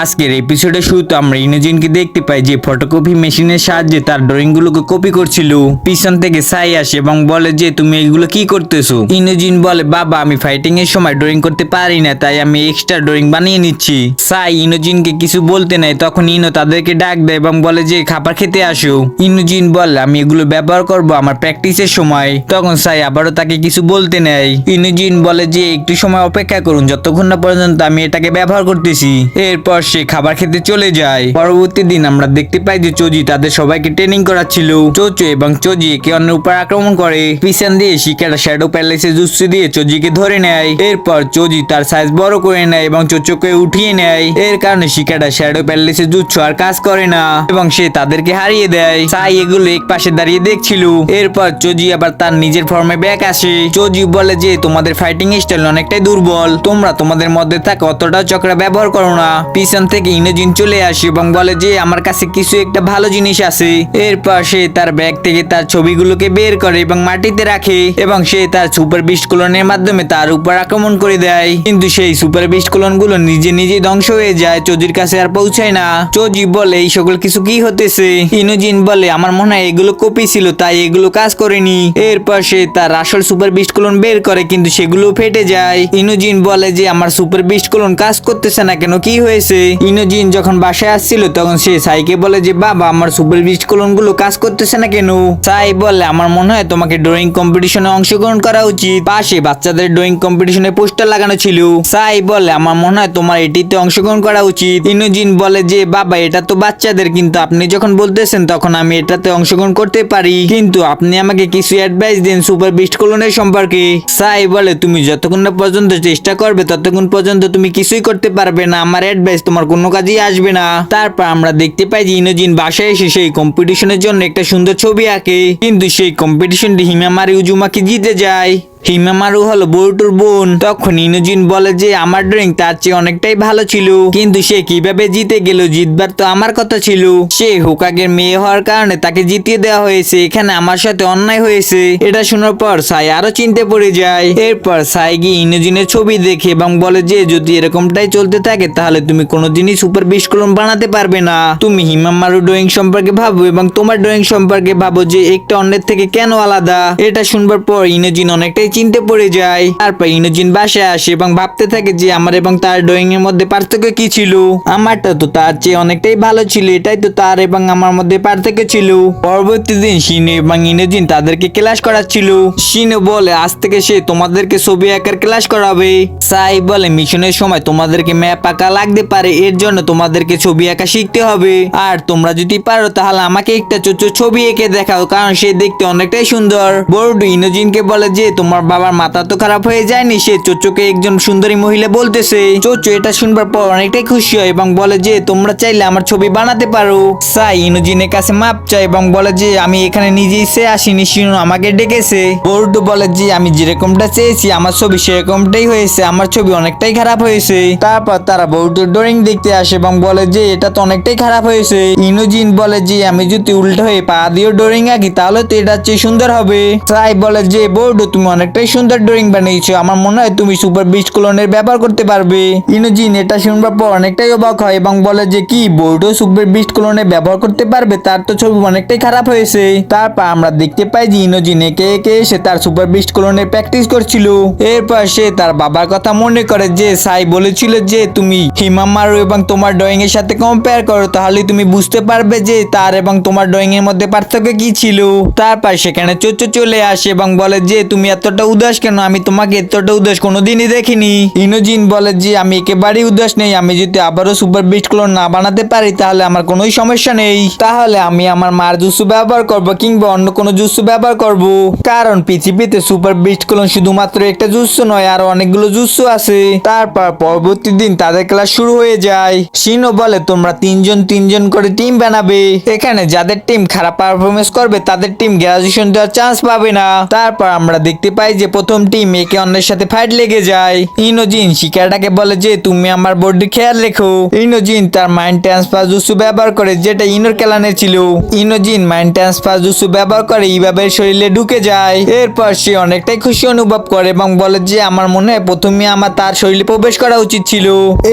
আজকের এপিসোডে শুরুতে আমরা ইনোজিনকে দেখতে পাই যে ফটোকপি মেশিনের সাহায্যে তার ড্রয়িং গুলোকে কপি করছিল। পিছন থেকে সাই আসে এবং বলে যে, তুমি এগুলো কি করতেছো? ইনোজিন বলে, বাবা, আমি ফাইটিং এর সময় ড্রয়িং করতে পারি না, তাই আমি এক্সট্রা ড্রয়িং বানিয়ে নিচ্ছি। সাই ইনোজিনকে কিছু বলতে নাই, তখন ইনো তাদেরকে ডাক দেয় এবং বলে যে, খাবার খেতে আসো। ইনোজিন বলে, আমি এগুলো ব্যবহার করব আমার প্র্যাকটিসের সময়। তখন সাই আবারও তাকে কিছু বলতে নেয়। ইনোজিন বলে যে, একটু সময় অপেক্ষা করুন, যতক্ষণ না পর্যন্ত আমি এটাকে ব্যবহার করতেছি। এরপর সে খাবার খেতে চলে যায়। পরবর্তী দিন আমরা দেখতে পাই যে চোজি তাদের সবাইকে ট্রেনিং করাচ্ছিল। চোচো এবং চোজি একে অন্যের উপর আক্রমণ করে। পিছন দিয়ে শিকারা শ্যাডো প্যালেসে জুসি দিয়ে চোজিকে ধরে নেয়। এরপর চোজি তার সাইজ বড় করে নেয় এবং চোচোকে উঠিয়ে নেয়। এর কারণে শিকারা শ্যাডো প্যালেসে জুচ্ছ আর কাজ করে না এবং সে তাদেরকে হারিয়ে দেয়। সাই এগুলো এক পাশে দাঁড়িয়ে দেখছিল। এরপর চোজি আবার তার নিজের ফর্মে ব্যাক আসে। চোজি বলে যে, তোমাদের ফাইটিং স্টাইল অনেকটাই দুর্বল। তোমরা তোমাদের মধ্যে থাকা অতটা চক্রা ব্যবহার করো না। পিছন থেকে ইনোজিন চলে আসে এবং বলে যে, আমার কাছে কিছু একটা ভালো জিনিস আছে। এরপর সে তার ব্যাগ থেকে তার ছবিগুলোকে বের করে এবং মাটিতে রাখে এবং সে তার সুপার বিস্ট কোলনের মাধ্যমে তার উপর আক্রমণ করে দেয়। কিন্তু সেই সুপার বিস্ট কোলনগুলো নিজে নিজে ধ্বংস হয়ে যায়, চোজির কাছে আর পৌঁছায় না। চোজি বলে, এই সকল কিছু কি হতেছে? ইনোজিন বলে, আমার মনে হয় এগুলো কপি ছিল, তাই এগুলো কাজ করেনি। এরপর সে তার আসল সুপার বিস্ট কোলন বের করে, কিন্তু সেগুলো ফেটে যায়। ইনোজিন বলে যে, আমার সুপার বিস্ট কোলন কাজ করতেছে না কেন? কি হয়েছে? ইনোজিন যখন বাসায় আসছিল, তখন সে সাইকে বলে যে, বাবা, আমার সুপার বিস্ট কোলনগুলো কাজ করতেছে না কেন? সাই বলে, আমার মনে হয় তোমাকে ড্রয়িং কম্পিটিশনে অংশগ্রহণ করা উচিত। পাশে বাচ্চাদের ড্রয়িং কম্পিটিশনে পোস্টার লাগানো ছিল। সাই বলে, আমার মনে হয় তোমার এটিতে অংশগ্রহণ করা উচিত। ইনোজিন বলে যে, বাবা, এটা তো বাচ্চাদের, কিন্তু আপনি যখন বলতেছেন, তখন আমি এটাতে অংশগ্রহণ করতে পারি। কিন্তু আপনি আমাকে কিছু অ্যাডভাইস দিন সুপার বিস্ট কলনের সম্পর্কে। সাই বলে, তুমি যতক্ষণ না পর্যন্ত চেষ্টা করবে, ততক্ষণ পর্যন্ত তুমি কিছুই করতে পারবে না। আমার অ্যাডভাইস তোমার কোনো কাজেই আসবে না। তারপর আমরা দেখতে পাই যে ইনোজিন বাসায় এসে সেই কম্পিটিশনের জন্য একটা সুন্দর ছবি আঁকে। কিন্তু সেই কম্পিটিশনটি হিমামারি উজুমাকে জিতে যায়। হিমামারু হলো বউটুর বোন। তখন ইনোজিন বলে যে, আমার ড্রয়িং তার চেয়ে অনেকটাই ভালো ছিল। কিন্তু সে কীভাবে জিতে গেল জিতবার তো আমার কথা ছিল। সে হোকাগের মেয়ে হওয়ার কারণে তাকে জিতিয়ে দেওয়া হয়েছে। এখানে আমার সাথে অন্যায় হয়েছে। এটা শোনার পর সাই আরও চিনতে পড়ে যায়। এরপর সাই গিয়ে ইনোজিনের ছবি দেখে এবং বলে যে, যদি এরকমটাই চলতে থাকে, তাহলে তুমি কোনোদিনই সুপার বিস্কুলন বানাতে পারবে না। তুমি হিমামারু ড্রয়িং সম্পর্কে ভাবো এবং তোমার ড্রয়িং সম্পর্কে ভাবো যে, একটা অন্যের থেকে কেন আলাদা? এটা শুনবার পর ইনোজিন অনেকটাই চিনতে পড়ে যায়। তারপর ইনোজিন বাসায় আসে এবং ভাবতে থাকে যে আমার এবং তার ড্রয়িং এর মধ্যে পার্থক্য কি ছিল? আমারটা তো তার চেয়ে অনেকটাই ভালো ছিল, এটাই তো তার এবং আমার মধ্যে পার্থক্য ছিল। পরবর্তী দিন শিনু এবং ইনোজিন তাদেরকে ক্লাস করাচ্ছিল। শিনু বলে, আজ থেকে সে তোমাদেরকে ছবি আঁকার ক্লাস করাবে। সাই বলে, মিশনের সময় তোমাদেরকে ম্যাপ আঁকা লাগতে পারে, এর জন্য তোমাদেরকে ছবি আঁকা শিখতে হবে। আর তোমরা যদি পারো, তাহলে আমাকে একটা ছবি এঁকে দেখাও, কারণ সে দেখতে অনেকটাই সুন্দর। বোর্ড ইনোজিনকে বলে যে, তোমার বাবার মাথা তো খারাপ হয়ে যায়নি, সে চোচোকে একজন সুন্দরী মহিলা বলতেছে। চোচো, এটা শুনবার পর অনেকটাই খুশি হয় এবং বলে যে, তোমরা চাইলে আমার ছবি বানাতে পারো। সাই ইনোজিনের কাছে মাপ চায় এবং বলে যে, আমি এখানে নিজেই সে আসিনি শিনু আমাকে ডেকেছে। বোর্ড বলে যে, আমি যেরকমটা চেয়েছি, আমার ছবি সেরকমটাই হয়েছে, আমার ছবি অনেকটাই খারাপ হয়েছে। তারপর তারা বোর্ডের ড্রয়িং দেখতে আসে এবং বলে যে, এটা তো অনেকটাই খারাপ হয়েছে। ইনোজিন বলে যে, আমি যদি উল্টো হয়ে পা দিয়ে ড্রয়িং আঁকি, তাহলে তো এটা চেয়ে সুন্দর হবে। সাই বলে যে বোর্ড তুমি অনেকটাই সুন্দর ড্রয়িং বানিয়েছো। আমার মনে হয় তুমি সুপার বিস্ট কোলনের ব্যবহার করতে পারবে। ইনোজিন, এটা শুনবার পর অনেকটাই অবাক হয় এবং বলে যে, কি বোর্ডও সুপার বিস্ট কোলনে ব্যবহার করতে পারবে? তার তো ছবি অনেকটাই খারাপ হয়েছে। তারপর আমরা দেখতে পাই যে, ইনোজিন একে একে এসে তার সুপার বিস্ট কোলনের প্র্যাকটিস করছিল। এরপর সে তার বাবার কথা মনে করে যে, সাই বলেছিল যে, তুমি হিমামারু এবং তোমার ড্রয়িং এর সাথে কম্পেয়ার করো, তাহলে তুমি বুঝতে পারবে যে, তার এবং তোমার ড্রয়িং এর মধ্যে পার্থক্য কি ছিল? তারপর সেখানে চোচো চলে আসে এবং বলে যে, তুমি এতটা উদাস কেন? আমি তোমাকে এতটা উদাস কোনোদিনই দেখিনি। ইনোজিন বলে যে, আমি একেবারেই উদাস নেই। আমি যদি আবারও সুপার বিস্ট ক্লোন না বানাতে পারি, তাহলে আমার কোনোই সমস্যা নেই। তাহলে আমি আমার মার জুসু ব্যবহার করব কিংবা অন্য কোনো জুসু ব্যবহার করব। কারণ পৃথিবীতে সুপার বিস্ট ক্লোন শুধুমাত্র একটা জুসু নয়, আর অনেকগুলো জুসু আছে। তারপর পরবর্তী দিন তাদের ক্লাস শুরু হয়ে যায়। শিনো বলে, তোমরা তিনজন তিনজন করে টিম বানাবে। এখানে যাদের টিম খারাপ পারফরমেন্স করবে, তাদের টিম গ্রাজুয়েশন দেওয়ার চান্স পাবে না। তারপর আমরা দেখতে পাই পাই যে প্রথম টিম একে অন্যের সাথে ফাইট লেগে যায়। ইনোজিন, শিকারটাকে বলে যে, তুমি আমার বডি খেয়াল রেখো। ইনোজিন তার মাইন্ড ট্রান্সফার জুসু ব্যবহার করে, যেটা ইনোর কেলানে ছিল। ইনোজিন মাইন্ড ট্রান্সফার জুসু ব্যবহার করে ইভাবে শরীরে ঢুকে যায়। এরপর সে অনেকটাই খুশি অনুভব করে এবং বলে যে, আমার মনে হয় প্রথমে আমার তার শরীরে প্রবেশ করা উচিত ছিল।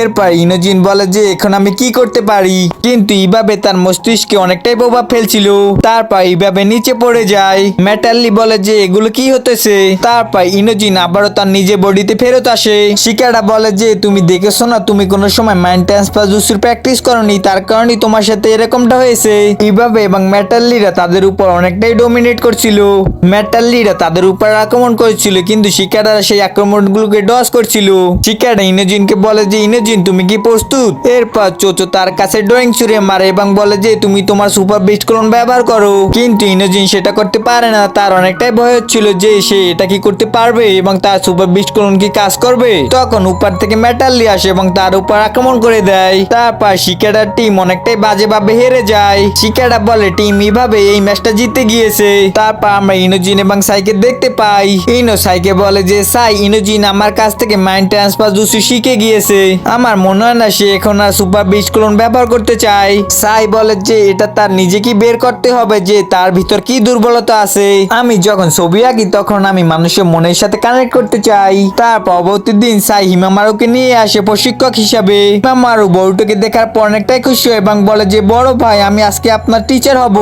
এরপর ইনোজিন বলে যে, এখন আমি কি করতে পারি? কিন্তু এইভাবে তার মস্তিষ্কে অনেকটাই প্রভাব ফেলছিল। তারপর এইভাবে নিচে পড়ে যায়। মেটাল্লি বলে যে, এগুলো কি হতেছে? তারপর ইনোজিন আবারও তার নিজে বডিতে ফেরত আসে। শিকারা বলে যে, তুমি দেখেছ না, তুমি কোনো সময় মাইন্ড ট্রান্সফার জুসের প্র্যাকটিস করনি, তার কারণেই তোমার সাথে এরকমটা হয়েছে। এইভাবে এবং মেটাল্লিরা তাদের উপর অনেকটাই ডোমিনেট করছিল। মেটাল্লিরা তাদের উপর আক্রমণ করেছিল, কিন্তু শিকারারা সেই আক্রমণগুলোকে ডস করছিল। শিকারা ইনোজিনকে বলে যে, ইনোজিন, তুমি কি প্রস্তুত? এরপর চোচো তার কাছে ড্রয়িং ছুড়ে মারে এবং বলে যে, তুমি তোমার সুপার বিস্ট ক্লোন ব্যবহার করো। কিন্তু ইনোজিন সেটা করতে পারে না। তার অনেকটাই ভয় হচ্ছিল যে, সে এটা কি করতে পারবে এবং তার সুপার বিস্ট ক্লোন কি কাজ করবে? তখন উপর থেকে মেটাল্লি আসে এবং তার উপর আক্রমণ করে দেয়। তারপর শিকারার টিম অনেকটাই বাজেভাবে হেরে যায়। শিকারা বলে টিম এইভাবে এই ম্যাচটা জিতে গিয়েছে। তারপর আমরা ইনোজিন এবং সাইকে দেখতে পাই। ইনো, সাইকে বলে যে, সাই, ইনোজিন আমার কাছ থেকে মাইন্ড ট্রান্সফার জুসু শিখে গিয়েছে। আমার মনে হয় না সে এখন আর সুপার বিচ ক্লোন ব্যবহার করতে চায়। সাই বলে যে, এটা তার নিজেকে বের করতে হবে যে, তার ভিতর কি দুর্বলতা আছে? আমি যখন ছবি আঁকি, তখন আমি মানুষের মনের সাথে কানেক্ট করতে চাই। তার পরবর্তী দিন সাই হিমামারুকে নিয়ে আসে প্রশিক্ষক হিসাবে। হিমামারু বড়টুকে দেখার পর অনেকটাই খুশি হয় এবং বলে যে, বড় ভাই, আমি আজকে আপনার টিচার হব।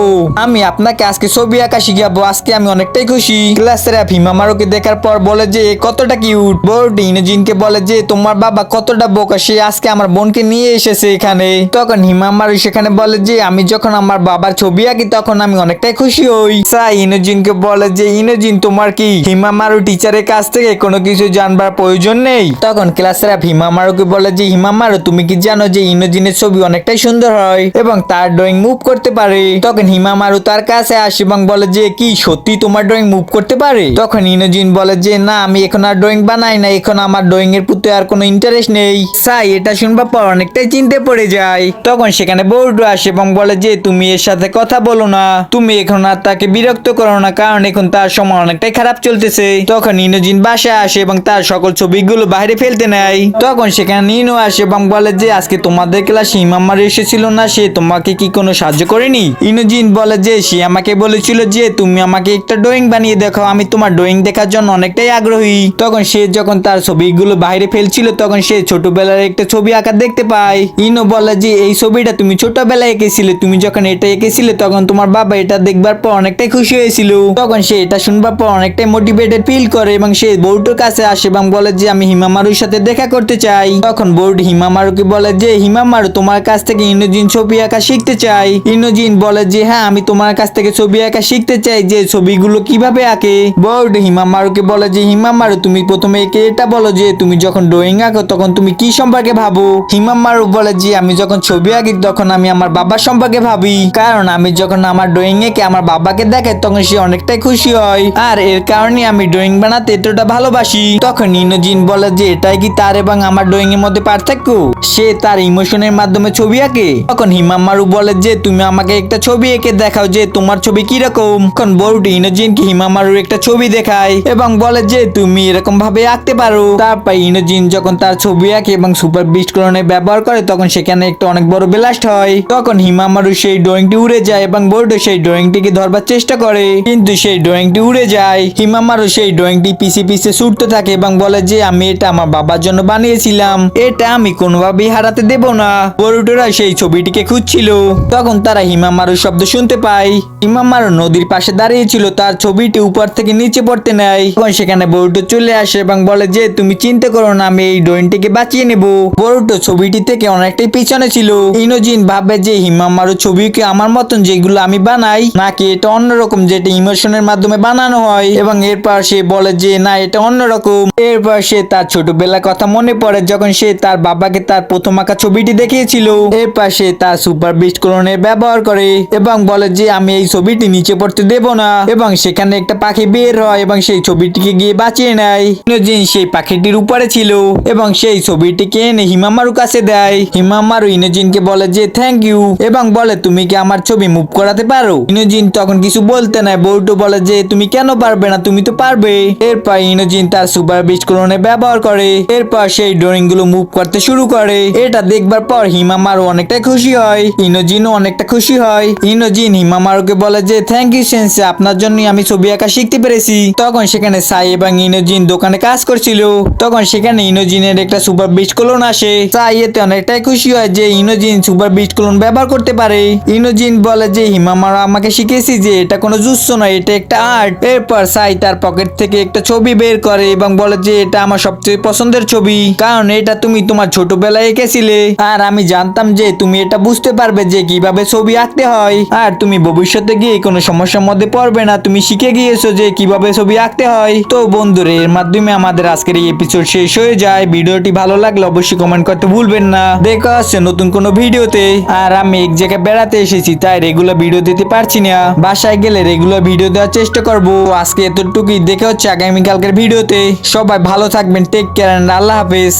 আমি আপনাকে আজকে ছবি আঁকা শিখাবো। আজকে আমি অনেকটাই খুশি। ক্লাসের হিমামারুকে দেখার পর বলে যে কতটা কিউট বড়টি ইনোজিনকে বলে যে, তোমার বাবা কতটা বোকা, সে আজকে আমার বোনকে নিয়ে এসেছে এখানে। তখন হিমামারু সেখানে বলে যে, আমি যখন আমার বাবার ছবি আঁকি, তখন আমি অনেকটাই খুশি হই। সাই ইনোজিনকে বলে যে, ইনোজিন, তোমার কি হিমামারু টিচারের কাছ থেকে কোনো কিছু জানবার প্রয়োজন নেই। তখন ক্লাসের হিমামারুকে বলে যে, হিমামারু, তুমি কি জানো যে ইনোজিনের ছবি অনেকটাই সুন্দর হয় এবং তার ড্রয়িং মুভ করতে পারে? তখন হিমামারু তার কাছে আসে এবং বলে যে, কি, সত্যি তোমার ড্রয়িং মুভ করতে পারে? তখন ইনোজিন বলে যে, না, আমি এখন আর ড্রয়িং বানাই না এখন আমার ড্রয়িং এর প্রতি আর কোনো ইন্টারেস্ট নেই। সাই এটা শুনবার পর অনেকটাই চিনতে পড়ে যায় তখন সেখানে বৌডু আসে এবং বলে যে, তুমি এর সাথে কথা বলো না। তুমি এখন আর তাকে বিরক্ত করো না, কারণ এখন তার সময় অনেকটাই খারাপ চলতেছে তখন ইনোজিন বাসায় আসে এবং তার সকল ছবিগুলো বাইরে ফেলতে নেয়। তখন সেখানে নিনো আসে এবং বলে যে, আজকে তোমাদের ক্লাসে ইমাম্মার এসেছিল না, সে তোমাকে কি কোনো সাহায্য করেনি? ইনোজিন বলে যে, সে আমাকে বলেছিল যে, তুমি আমাকে একটা ড্রয়িং বানিয়ে দেখো, আমি তোমার ড্রয়িং দেখার জন্য অনেকটাই আগ্রহী। তখন সে যখন তার ছবিগুলো বাইরে ফেলছিল, তখন সে ছোটবেলার একটা ছবি আঁকা দেখতে পায়। ইনো বলে যে, এই ছবিটা তুমি ছোটবেলায় এঁকেছিলে, তুমি যখন এটা এঁকেছিলে, তখন তোমার বাবা এটা দেখবার পর অনেকটাই খুশি হয়েছিল। তখন সে এটা শুনবার পর অনেকটাই মোটিভেটেড ফিল করে এবং সে বউটোর কাছে আসে এবং বলে যে, আমি হিমামারুর সাথে দেখা করতে চাই। তখন বোর্ড হিমামারুকে বলে যে, হিমামারু, তোমার কাছ থেকে ইনোজিন ছবি আঁকা শিখতে চাই। ইনোজিন বলে যে হ্যাঁ আমি তোমার কাছ থেকে ছবি আঁকা শিখতে চাই যে, ছবিগুলো কীভাবে আঁকে? বোর্ড হিমামারুকে বলে যে, হিমামারু, তুমি প্রথমে একে এটা বলো যে, তুমি যখন ড্রয়িং আঁকো, তখন তুমি কি সম্পর্কে ভাবো? হিমামারু বলে যে, আমি যখন ছবি আঁকি, তখন আমি আমার বাবার সম্পর্কে ভাবি। কারণ আমি যখন আমার ড্রয়িং এঁকে, আমার বাবাকে দেখে, তখন সে অনেকটাই খুশি হয়। আর এর কারণে আমি ড্রয়িং বানাতে এতটা ভালোবাসি তখন ইনোজিন বলে যে এটাই কি তার এবং আমার ড্রয়িং এর মধ্যে পার্থক্য? সে তার ইমোশনের মাধ্যমে ছবি আঁকে। তখন হিমামারু বলে যে, তুমি আমাকে একটা ছবি এঁকে দেখাও যে, তোমার ছবি কীরকম তখন বড়টি ইনোজিনকে হিমামারুর একটা ছবি দেখায় এবং বলে যে, তুমি এরকম ভাবে আঁকতে পারো। তারপর ইনোজিন যখন তার ছবি আঁকে এবং সুপার বিস্ট ক্লোনে ব্যবহার করে, তখন সেখানে একটা অনেক বড় ব্লাস্ট হয়। তখন হিমামারু সেই ড্রয়িংটি উড়ে যায় এবং বোর্ডো সেই ড্রয়িংটিকে ধরবার চেষ্টা করে। কিন্তু সেই ড্রয়িংটি উড়ে যায়। হিমামারু সেই ড্রয়িংটি পিছে পিছে ছুটতে থাকে এবং বলে যে, আমি এটা আমার বাবার জন্য বানিয়েছিলাম। এটা আমি কোনোভাবেই হারাতে দেব না। বরুটোরা সেই ছবিটিকে খুঁজছিল। তখন তারা হিমা মারুর শব্দ শুনতে পায়। হিমামারু নদীর পাশে দাঁড়িয়েছিল তার ছবিটি উপর থেকে নিচে পড়তে নেয়। সেখানে বরুটো চলে আসে এবং বলে যে, তুমি চিন্তা করো না, আমি এই ড্রয়িংটিকে বাঁচিয়ে নেব। বরুটো ছবিটি থেকে অনেকটাই পিছনে ছিল। ইনোজিন ভাবে যে হিমামারু ছবিকে আমার মতন যেগুলো আমি বানাই, নাকি এটা অন্যরকম যেটা ইমোশনের মাধ্যমে বানানো হয়? এবং এরপর সে বলে যে, না, এটা অন্যরকম। এরপর সে তার ছোটবেলার কথা মনে পড়ে যখন সে তার বাবাকে তার প্রথম আঁকা ছবিটি দেখিয়েছিল। এরপর সে তার সুপার ক্লোনের ব্যবহার করে এবং বলে যে, আমি এই ছবিটি নিচে পড়তে দেব না। এবং সেখানে একটা পাখি বের হয় এবং সেই ছবিটিকে গিয়ে বাঁচিয়ে নেয়। ইনোজিন সেই পাখিটির উপরে ছিল। এবং সেই ছবিটিকে এনে হিমামারু কাছে দেয়। হিমামারু ইনোজিনকে বলে যে থ্যাংক ইউ এবং বলে, তুমি কি আমার ছবি মুভ করাতে পারো? ইনোজিন তখন কিছু বলতে নাই বউটো বলে যে, তুমি কেন পারবে না? তুমি তো পারবে। এরপর ইনোজিন তার সুপার বিস্ফোরণে ব্যবহার করে। এরপর সেই ড্রয়িংগুলো মুভ করতে শুরু করে। এটা দেখবার পর হিমামারু অনেকটা খুশি হয়। ইনোজিনও অনেকটা খুশি হয়। ইনোজিন হিমামারুকে বলে যে থ্যাংক ইউ সেন্সে আপনার জন্যই আমি ছবি আঁকা শিখতে পেরেছি। তখন সেখানে সাই এবং ইনোজিন দোকানে কাজ করছিল। তখন সেখানে ইনোজিনের একটা সুপার বিস্ফোরণ আসে। সাই এতে অনেকটাই খুশি হয় যে, ইনোজিন সুপার বিস্ফোরণ ব্যবহার করতে পারে। ইনোজিন বলে যে, হিমামারু আমাকে শিখেছি যে, এটা কোনো জুস্স নয়, এটা একটা আর্ট। এরপর সাই তার পকেট থেকে একটা ছবি বের করে এবং বলে যে, এটা আমার সবচেয়ে পছন্দের ছবি, কারণ এটা তুমি তোমার ছোটবেলায় এঁকেছিলে। আর আমি জানতাম যে, তুমি এটা বুঝতে পারবে যে, কীভাবে ছবি আঁকতে হয়, আর তুমি ভবিষ্যতে গিয়ে কোনো সমস্যার মধ্যে পড়বে না। তুমি শিখে গিয়েছো যে কীভাবে ছবি আঁকতে হয়। তো বন্ধুরা, এর মাধ্যমে আমাদের আজকের এই এপিসোড শেষ হয়ে যায়। ভিডিওটি ভালো লাগলে অবশ্যই কমেন্ট করতে ভুলবেন না। দেখা হচ্ছে নতুন কোনো ভিডিওতে। আর আমি এক জায়গায় বেড়াতে এসেছি, তাই রেগুলার ভিডিও দিতে পারছি না। বাসায় গেলে রেগুলার ভিডিও দেওয়ার চেষ্টা করব। আজকে এতটুকুই। দেখে হচ্ছে আগামীকালকের ভিডিওতে। সবাই ভালো থাকবেন। টেক কেয়ার অ্যান্ড আল্লাহ হাফেজ।